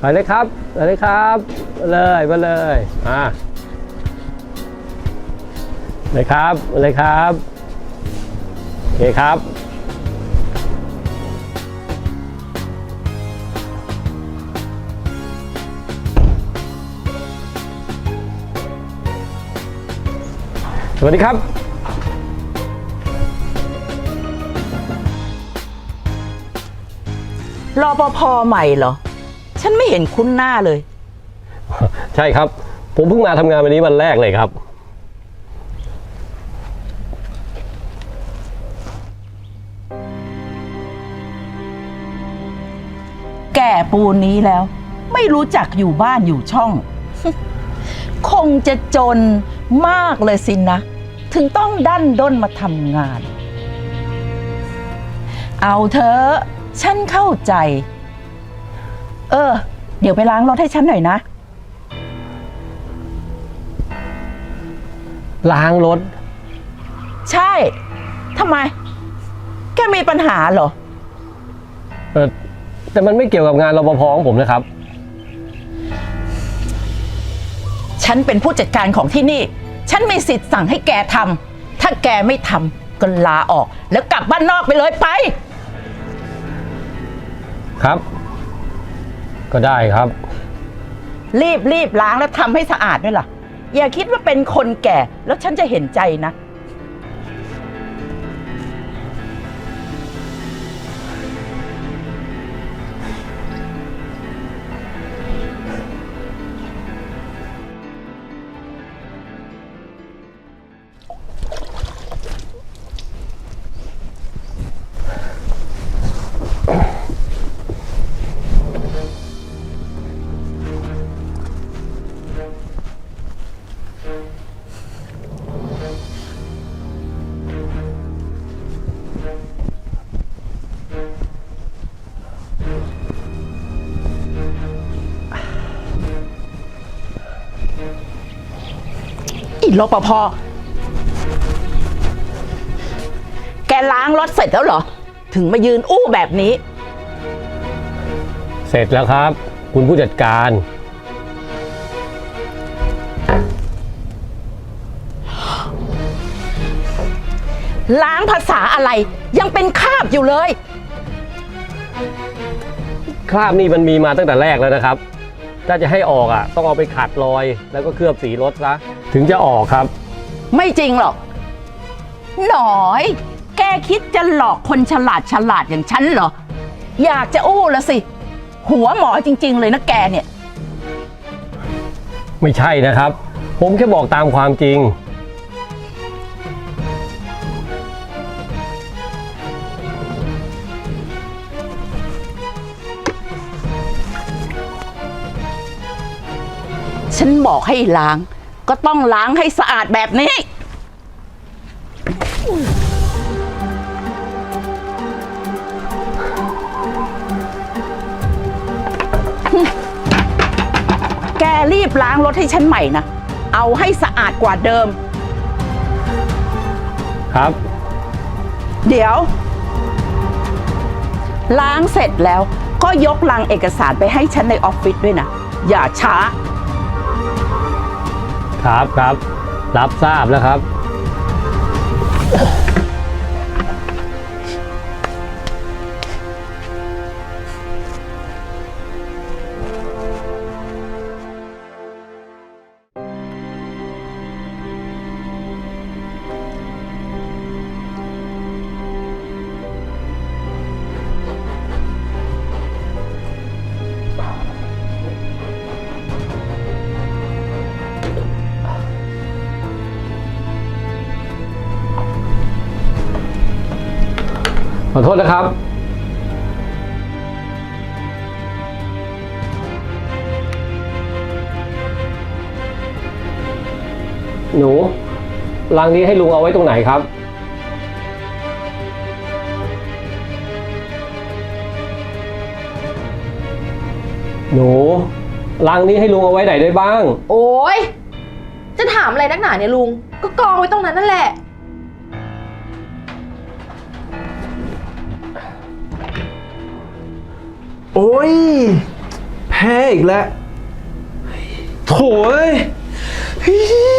ไปเลยครับไปเลยครับเลยมาเลยอ่าเลยครับมาเลยครับโอเคครับสวัสดีครับ รอปภใหม่เหรอ ฉันไม่เห็นคุ้นหน้าเลย ใช่ครับ ผมเพิ่งมาทำงานวันนี้วันแรกเลยครับ แก่ปูนนี้แล้ว ไม่รู้จักอยู่บ้านอยู่ช่อง คงจะจนมากเลยสินะ ถึงต้องดันด้นมาทำงาน เอาเถอะฉันเข้าใจ เออ เดี๋ยวไปล้างรถให้ฉันหน่อยนะ ล้างรถ ใช่ทำไม แกมีปัญหาเหรอ เออแต่มันไม่เกี่ยวกับงานรปภของผมนะครับ ฉันเป็นผู้จัดการของที่นี่ ฉันมีสิทธิ์สั่งให้แกทำถ้าแกไม่ทำก็ลาออก แล้วกลับบ้านนอกไปเลยไป ครับ ก็ได้ครับ รีบรีบล้างแล้วทำให้สะอาดด้วยล่ะ อย่าคิดว่าเป็นคนแก่แล้วฉันจะเห็นใจนะ รปภ แกล้างรถเสร็จแล้วเหรอ ถึงมายืนอู้แบบนี้ เสร็จแล้วครับ คุณผู้จัดการ ล้างภาษาอะไร ยังเป็นคราบอยู่เลย คราบนี่มันมีมาตั้งแต่แรกแล้วนะครับ ถ้าจะให้ออกอะ ต้องเอาไปขัดรอย แล้วก็เคลือบสีรถซะ ถึงจะออกครับ ไม่จริงหรอก หน่อย แกคิดจะหลอกคนฉลาดฉลาดอย่างฉันเหรอ อยากจะอู้ละสิ หัวหมอจริง ๆ เลยนะแกเนี่ย ไม่ใช่นะครับ ผมแค่บอกตามความจริง ฉันบอกให้ล้าง ก็ต้องล้างให้สะอาดแบบนี้ แกรีบล้างรถให้ฉันใหม่นะ เอาให้สะอาดกว่าเดิม ครับ เดี๋ยว ล้างเสร็จแล้วก็ยกลังเอกสารไปให้ฉันในออฟฟิศด้วยนะ อย่าช้า ครับครับ รับทราบแล้วครับ อโทษนะครับ หนูรังนี้ให้ลุงเอาไว้ตรงไหนครับ หนูรังนี้ให้ลุงเอาไว้ไหนได้บ้าง โอ้ย จะถามอะไรนักหนาเนี่ยลุง ก็กองไว้ตรงนั้นนั่นแหละ โอ้ยแพพ้อีกแล้ว โถ่เอ้ยเฮ้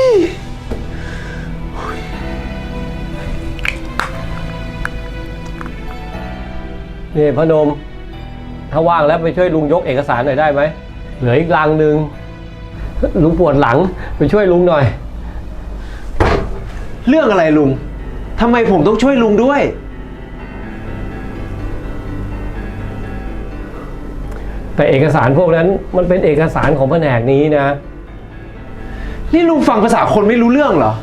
ยนี่พนม ถ้าว่างแล้วไปช่วยลุงยกเอกสารหน่อยได้ไหม เหลืออีกลังหนึ่งลุงปวดหลังไปช่วยลุงหน่อย เรื่องอะไรลุง ทำไมผมต้องช่วยลุงด้วย แต่เอกสารพวกนั้นมันเป็นเอกสารของแผนกนี้นะ นี่ลุงฟังภาษาคนไม่รู้เรื่องเหรอ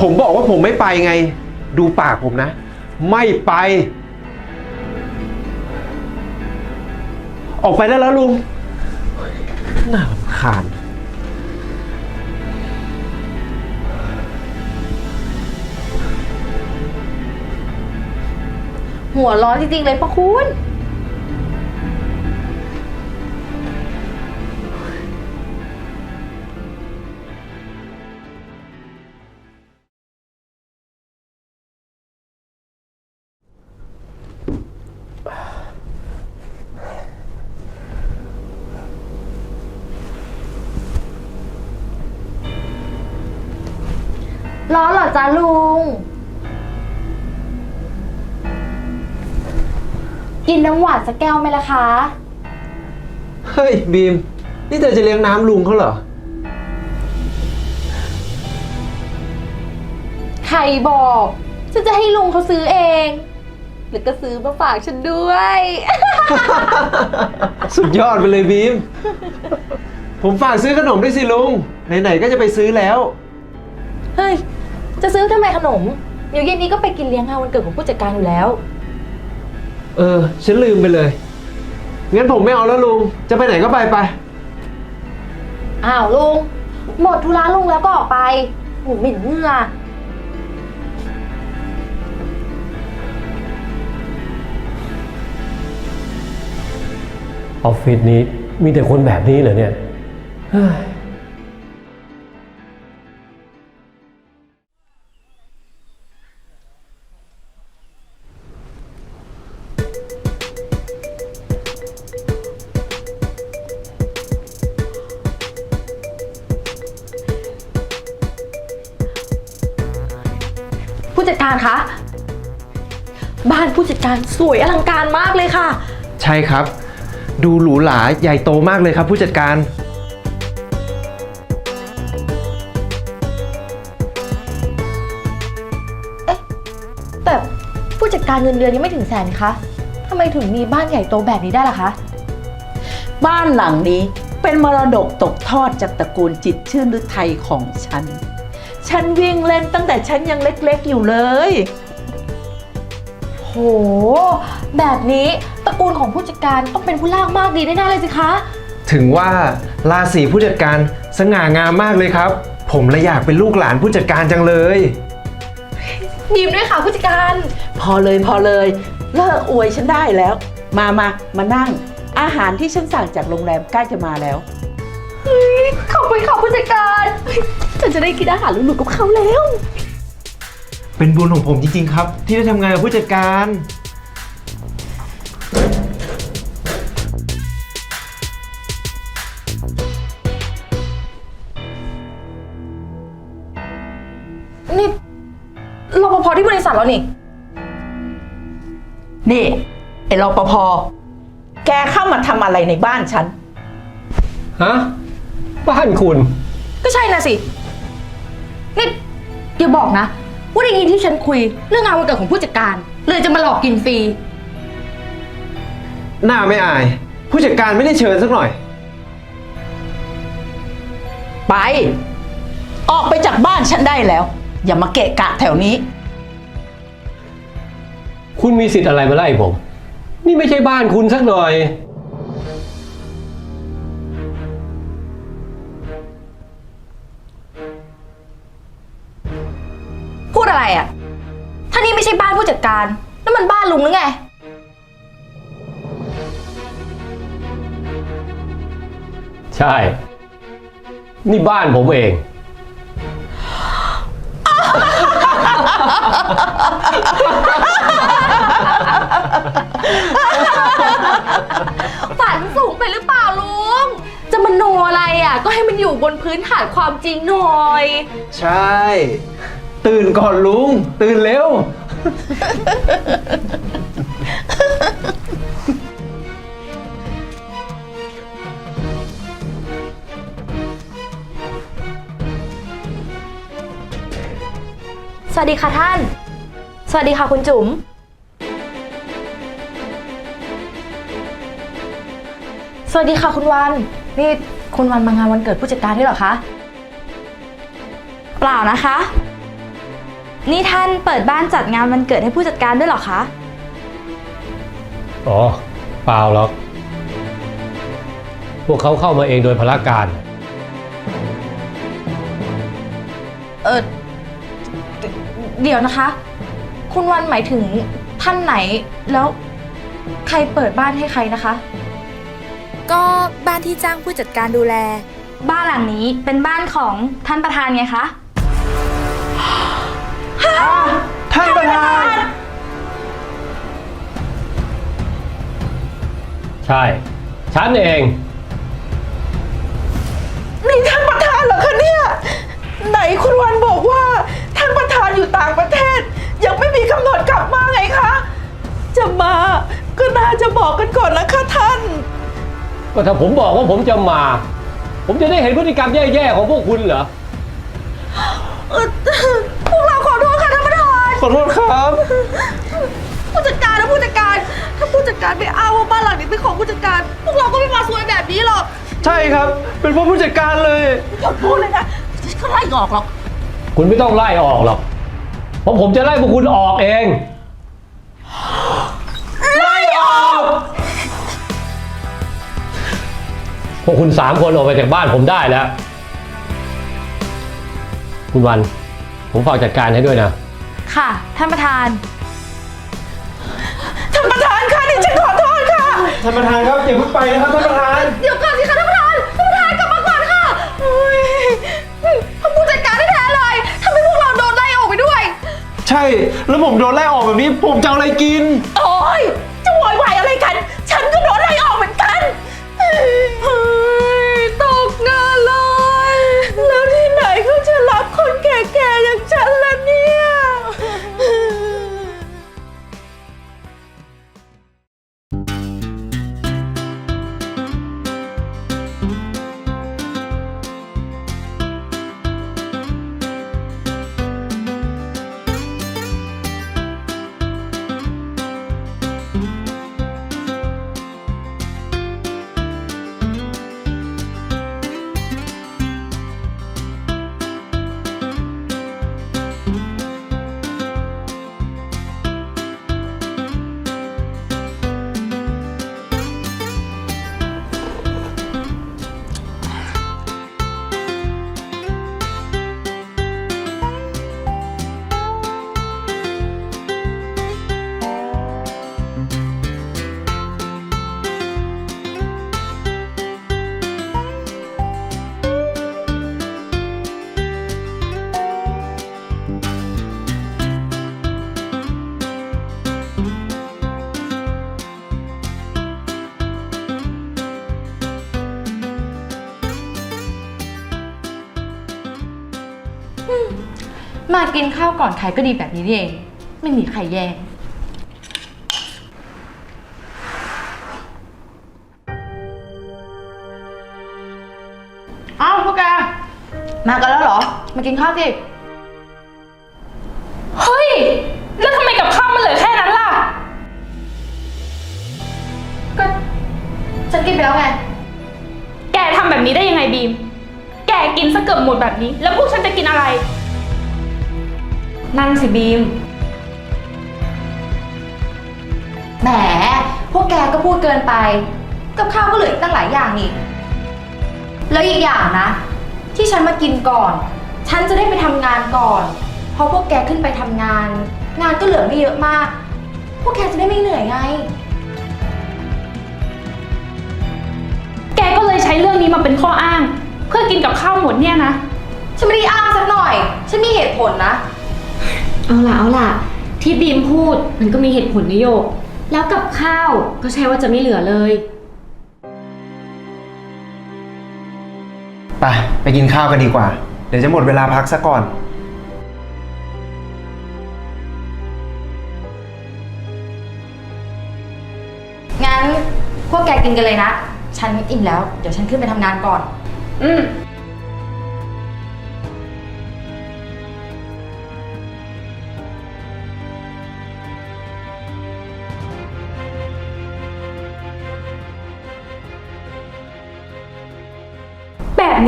ผมบอกว่าผมไม่ไปไง ดูปากผมนะ ไม่ไป ออกไปได้แล้วลุง น่ารำคาญ หัวร้อนจริงๆเลยปะคุณ ร้อนเหรอจ๊ะลุง กินน้ำหวานสักแก้วไหมล่ะคะ เฮ้ยบีม นี่เธอจะเลี้ยงน้ำลุงเขาเหรอ ใครบอก ฉันจะให้ลุงเขาซื้อเอง หรือก็ซื้อมาฝากฉันด้วย สุดยอดไปเลยบีม ผมฝากซื้อขนมด้วยสิลุง ไหนๆก็จะไปซื้อแล้ว เฮ้ย จะซื้อทำไมขนม เดี๋ยวเย็นนี้ก็ไปกินเลี้ยงงานวันเกิดของผู้จัดการอยู่แล้ว เออ ฉันลืมไปเลย งั้นผมไม่เอาแล้วลุง จะไปไหนก็ไปไป อ้าวลุง หมดธุระลุงแล้วก็ออกไปหนูเหม็นเหงื่อออฟฟิศนี้มีแต่คนแบบนี้เหรอเนี่ยเฮ้ย จัดการคะ บ้านผู้จัดการสวยอลังการมากเลยค่ะ ใช่ครับ ดูหรูหราใหญ่โตมากเลยครับ ผู้จัดการแต่ผู้จัดการเงินเดือนยังไม่ถึงแสนนี่คะทำไมถึงมีบ้านใหญ่โตแบบนี้ได้ล่ะคะ บ้านหลังนี้เป็นมรดกตกทอดจากตระกูลจิตรชื่นฤทัยของฉัน ฉันวิ่งเล่นตั้งแต่ฉันยังเล็กๆอยู่เลย โห แบบนี้ตระกูลของผู้จัดการต้องเป็นผู้ล่างมากดีแน่ๆเลยสิคะ ถึงว่าราศีผู้จัดการสง่างามมากเลยครับ ผมเลยอยากเป็นลูกหลานผู้จัดการจังเลยบีมด้วยค่ะผู้จัดการ พอเลยพอเลย เลิกอวยฉันได้แล้ว มามามานั่ง อาหารที่ฉันสั่งจากโรงแรมใกล้จะมาแล้ว ขอบคุณค่ะผู้จัดการ ฉันจะได้กินอาหารหรูๆกับเขาแล้ว เป็นบุญของผมจริงๆครับ ที่ได้ทำงานกับผู้จัดการ นี่รปภที่บริษัทเรานี่ นี่ไอ้รปภ แกเข้ามาทำอะไรในบ้านฉัน ฮะ บ้านคุณ ก็ใช่นะสิ นี่อย่าบอกนะ ว่าได้ยินที่ฉันคุย เรื่องงานวันเกิดของผู้จัดการ เลยจะมาหลอกกินฟรี หน้าไม่อาย ผู้จัดการไม่ได้เชิญสักหน่อย ไป ออกไปจากบ้านฉันได้แล้ว อย่ามาเกะกะแถวนี้ คุณมีสิทธิ์อะไรมาไล่ผม นี่ไม่ใช่บ้านคุณสักหน่อย มันบ้านลุงหรือไง ใช่ นี่บ้านผมเอง ฝันสูงไปหรือเปล่าลุงอะ ก็ให้มันอยู่บนพื้นฐานความจริงหน่อย ใช่ ตื่นก่อนลุง ตื่นเร็ว สวัสดีค่ะท่าน สวัสดีค่ะคุณจุ๋ม สวัสดีค่ะคุณวัน นี่คุณวันมางานวันเกิดผู้จัดการด้วยเหรอคะ เปล่านะคะ นี่ท่านเปิดบ้านจัดงานวันเกิดให้ผู้จัดการด้วยเหรอคะ อ๋อเปล่าหรอก พวกเขาเข้ามาเองโดยพละการ เออเดี๋ยวนะคะ คุณวันหมายถึงท่านไหน แล้วใครเปิดบ้านให้ใครนะคะ ก็บ้านที่จ้างผู้จัดการดูแล บ้านหลังนี้เป็นบ้านของท่านประธานไงคะ ท่านประธาน ใช่ ฉันเอง นี่ท่านประธานเหรอคะเนี่ย ไหนคุณวันบอกว่า ท่านประธานอยู่ต่างประเทศ ยังไม่มีกำหนดกลับมาไงคะ จะมาก็น่าจะบอกกันก่อนนะคะท่าน ก็ถ้าผมบอกว่าผมจะมา ผมจะได้เห็นพฤติกรรมแย่ๆของพวกคุณเหรอพวกเราขอ ขอโทษครับ ผู้จัดการนะผู้จัดการ ถ้าผู้จัดการไปอ้างว่าบ้านหลังนี้เป็นของผู้จัดการ พวกเราก็ไม่มาซวยแบบนี้หรอกใช่ครับ เป็นเพราะผู้จัดการเลยอย่าพูดเลยนะฉันก็ไล่ออกหรอก คุณไม่ต้องไล่ออกหรอก เพราะผมจะไล่พวกคุณออกเอง ไล่ออก พวกคุณสามคนออกไปจากบ้านผมได้แล้ว คุณวัน ผมฝากจัดการให้ด้วยนะ ค่ะ ท่านประธาน ท่านประธานค่ะดิฉันขอโทษค่ะ ท่านประธานครับอย่าเพิ่งไปนะครับท่านประธาน เดี๋ยวก่อนสิคะท่านประธาน ท่านประธานกลับมาก่อนค่ะอุ้ยท่านผู้จัดการแท้ๆเลยทำให้พวกเราโดนไล่ออกไปด้วย ใช่ แล้วผมโดนไล่ออกแบบนี้ผมจะเอาอะไรกิน โอ๊ยจะโวยวาย มากินข้าวก่อนใครก็ดีแบบนี้นี่เอง ไม่มีใครแย่งอ้าวพวกแกมากันแล้วเหรอ มากินข้าวสิ เฮ้ย แล้วทำไมกับข้าวมันเหลือแค่นั้นล่ะ ก็ฉันกินไปแล้วไง แกทำแบบนี้ได้ยังไงบีม แกกินซะเกือบหมดแบบนี้ แล้วพวกฉันจะกินอะไร นั่นสิบีม แหม พวกแกก็พูดเกินไป กับข้าวก็เหลืออีกตั้งหลายอย่างนี่ แล้วอีกอย่างนะ ที่ฉันมากินก่อน ฉันจะได้ไปทำงานก่อน เพราะพวกแกขึ้นไปทำงาน งานก็เหลือไม่เยอะมาก พวกแกจะได้ไม่เหนื่อยไง แกก็เลยใช้เรื่องนี้มาเป็นข้ออ้าง เพื่อกินกับข้าวหมดเนี่ยนะ ฉันไม่ได้อ้างสักหน่อย ฉันมีเหตุผลนะ เอาล่ะเอาล่ะ ที่บีมพูดมันก็มีเหตุผลนิโยก แล้วกับข้าวก็ใช่ว่าจะไม่เหลือเลย ไปไปกินข้าวกันดีกว่า เดี๋ยวจะหมดเวลาพักซะก่อน งั้นพวกแกกินกันเลยนะ ฉันอิ่มแล้ว เดี๋ยวฉันขึ้นไปทำงานก่อน อืม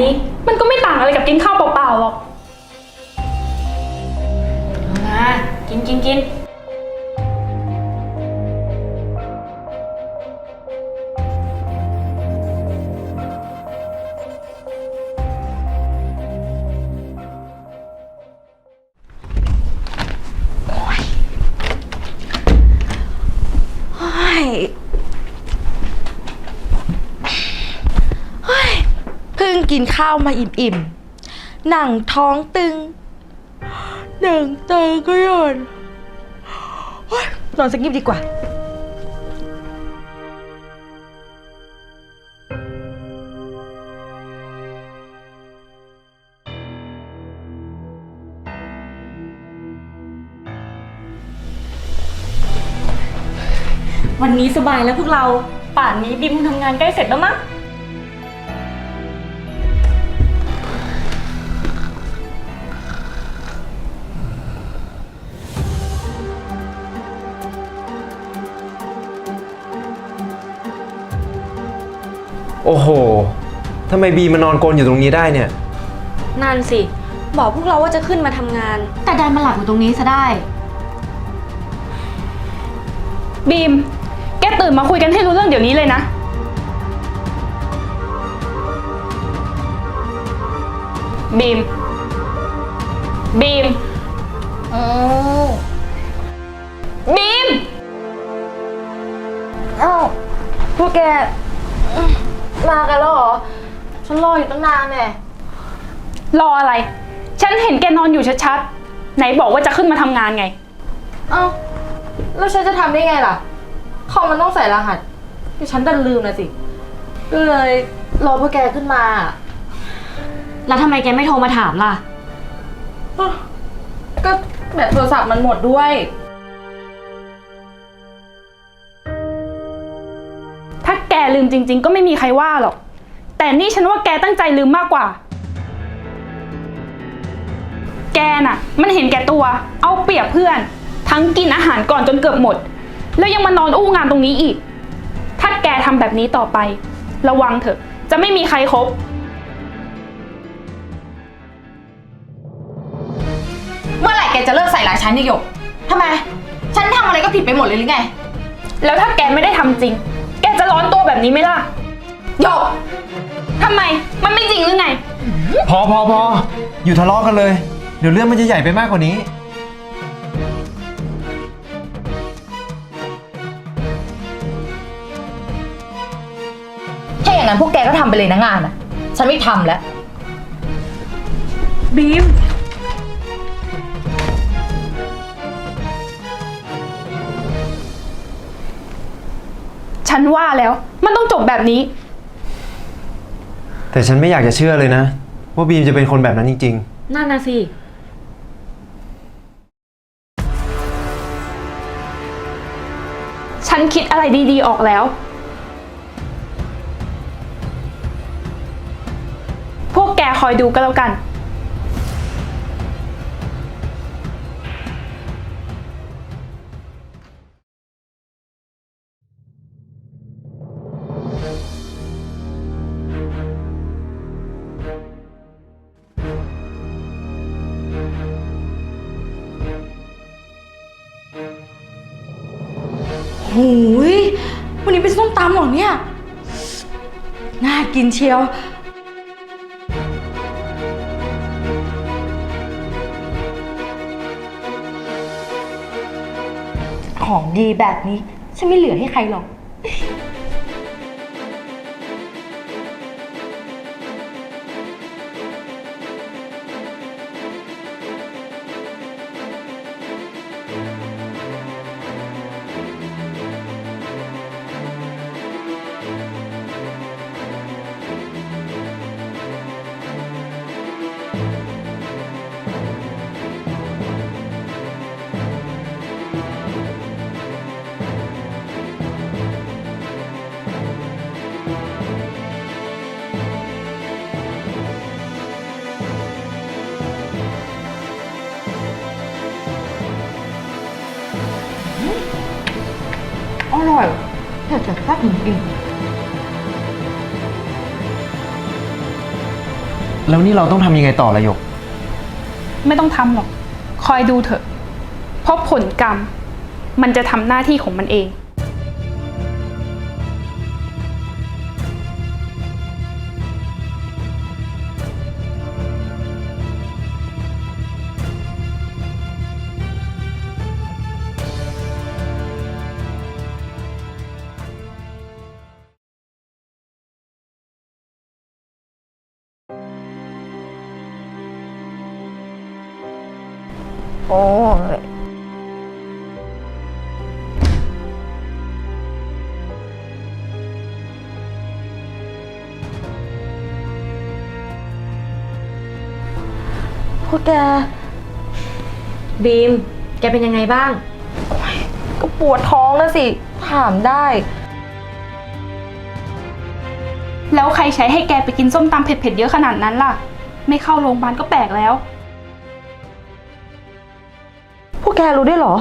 นี้ มันก็ไม่ต่างอะไรกับกินข้าวเปล่าๆหรอก มา กินกินกิน กินข้าวมาอิ่มๆ หนังท้องตึง หนังตาก็หย่อนเฮ้ยนอนสักนิดดีกว่า วันนี้สบายแล้วพวกเรา ป่านนี้บิมคงทำงานใกล้เสร็จแล้วมั้ง โอ้โหทำไมบีมานอนกลนอยู่ตรงนี้ได้เนี่ย นั่นสิ บอกพวกเราว่าจะขึ้นมาทำงาน แต่ดันมาหลับอยู่ตรงนี้ซะได้ บีม แกตื่นมาคุยกันให้รู้เรื่องเดี๋ยวนี้เลยนะ บีม บีมบีม เอ้าพวกแก มากันแล้วเหรอ ฉันรออยู่ตั้งนานแน่รออะไร ฉันเห็นแกนอนอยู่ชัดๆ ไหนบอกว่าจะขึ้นมาทำงานไง เอ้าแล้วฉันจะทำได้ไงล่ะคอมมันต้องใส่รหัสที่ฉันดันลืมนะสิ ก็เลยรอพวกแกขึ้นมาแล้วทำไมแกไม่โทรมาถามล่ะ อ้าวก็แบตโทรศัพท์มันหมดด้วย ลืมจริง ๆ ก็ไม่มีใครว่าหรอก แต่นี่ฉันว่าแกตั้งใจลืมมากกว่า แกน่ะ มันเห็นแก่ตัว เอาเปรียบเพื่อน ทั้งกินอาหารก่อนจนเกือบหมด แล้วยังมานอนอู้งานตรงนี้อีก ถ้าแกทำแบบนี้ต่อไป ระวังเถอะ จะไม่มีใครครบเมื่อไหร่แกจะเลิกใส่ร้ายฉันเนี่ยหยกทำไม ฉันทำอะไรก็ผิดไปหมดเลยหรือไง แล้วถ้าแกไม่ได้ทำจริงแก จะร้อนตัวแบบนี้ไหมล่ะหยกทำไม มันไม่จริงหรือไง พอพอพออยู่ทะเลาะกันเลย เดี๋ยวเรื่องมันจะใหญ่ไปมากกว่านี้ ถ้าอย่างนั้นพวกแกก็ทำไปเลยนะงานอะ ฉันไม่ทำแล้ว บีม ฉันว่าแล้ว มันต้องจบแบบนี้ แต่ฉันไม่อยากจะเชื่อเลยนะ ว่าบีมจะเป็นคนแบบนั้นจริง นั่นนะสิ ฉันคิดอะไรดีๆออกแล้ว พวกแกคอยดูก็แล้วกัน เป็นส้มตำหรอเนี่ย น่ากินเชียว ของดีแบบนี้ ฉันไม่เหลือให้ใครหรอก แต่แป๊บหนึ่งเองแล้วนี่เราต้องทำยังไงต่อละหยก ไม่ต้องทำหรอก คอยดูเถอะ เพราะผลกรรม มันจะทำหน้าที่ของมันเอง โอ้ยพวกแก บีม แกเป็นยังไงบ้าง ก็ปวดท้องนะสิ ถามได้ แล้วใครใช้ให้แกไปกินส้มตำเผ็ดๆเยอะขนาดนั้นล่ะ ไม่เข้าโรงพยาบาลก็แปลกแล้ว กแกรู้ได้วยเหรอ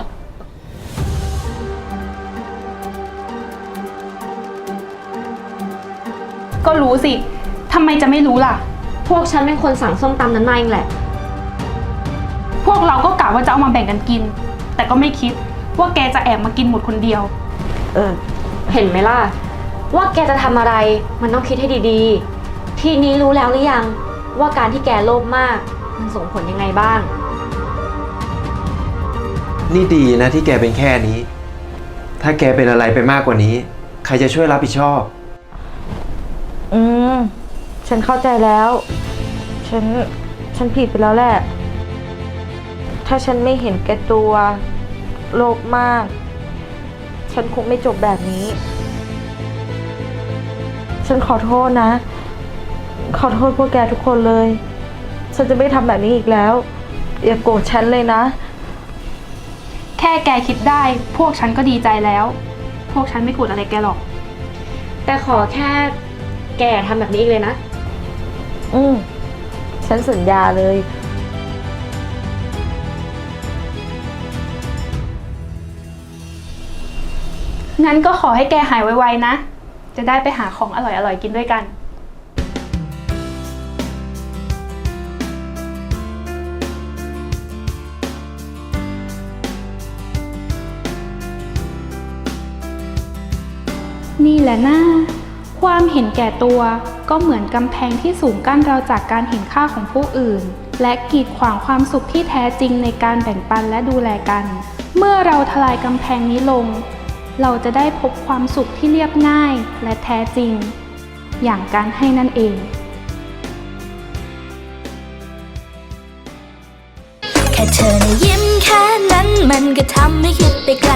ก็รู้สิ ทำไมจะไม่รู้ล่ะ พวกฉันเป็นคนสั่งส้มตำนั้นมาเองแหละ พวกเราก็กะว่าจะเอามาแบ่งกันกิน แต่ก็ไม่คิดว่าแกจะแอบมากินหมดคนเดียว เออ เห็นไหมล่ะ ว่าแกจะทำอะไรมันต้องคิดให้ดีๆ ทีนี้รู้แล้วหรือยังว่าการที่แกโลภมาก มันส่งผลยังไงบ้าง นี่ดีนะที่แกเป็นแค่นี้ ถ้าแกเป็นอะไรไปมากกว่านี้ ใครจะช่วยรับผิดชอบ อืม ฉันเข้าใจแล้ว ฉัน ฉันผิดไปแล้วแหละ ถ้าฉันไม่เห็นแก่ตัว โลภมาก ฉันคงไม่จบแบบนี้ ฉันขอโทษนะ ขอโทษพวกแกทุกคนเลย ฉันจะไม่ทำแบบนี้อีกแล้ว อย่าโกรธฉันเลยนะ ค่แกคิดได้ พวกฉันก็ดีใจแล้ว พวกฉันไม่โกรธอะไรแกหรอก แต่ขอแค่แกอย่าทำแบบนี้อีกเลยนะ อืม ฉันสัญญาเลย งั้นก็ขอให้แกหายไวๆนะ จะได้ไปหาของอร่อยๆกินด้วยกัน นี่แหละนะความเห็นแก่ตัวก็เหมือนกำแพงที่สูงกั้นเราจากการเห็นค่าของผู้อื่น และกีดขวางความสุขที่แท้จริงในการแบ่งปันและดูแลกัน เมื่อเราทลายกำแพงนี้ลง เราจะได้พบความสุขที่เรียบง่ายและแท้จริง อย่างการให้นั่นเองแค่เธอนะยิ้มแค่นั้นมันก็ทำให้คิดไปไกล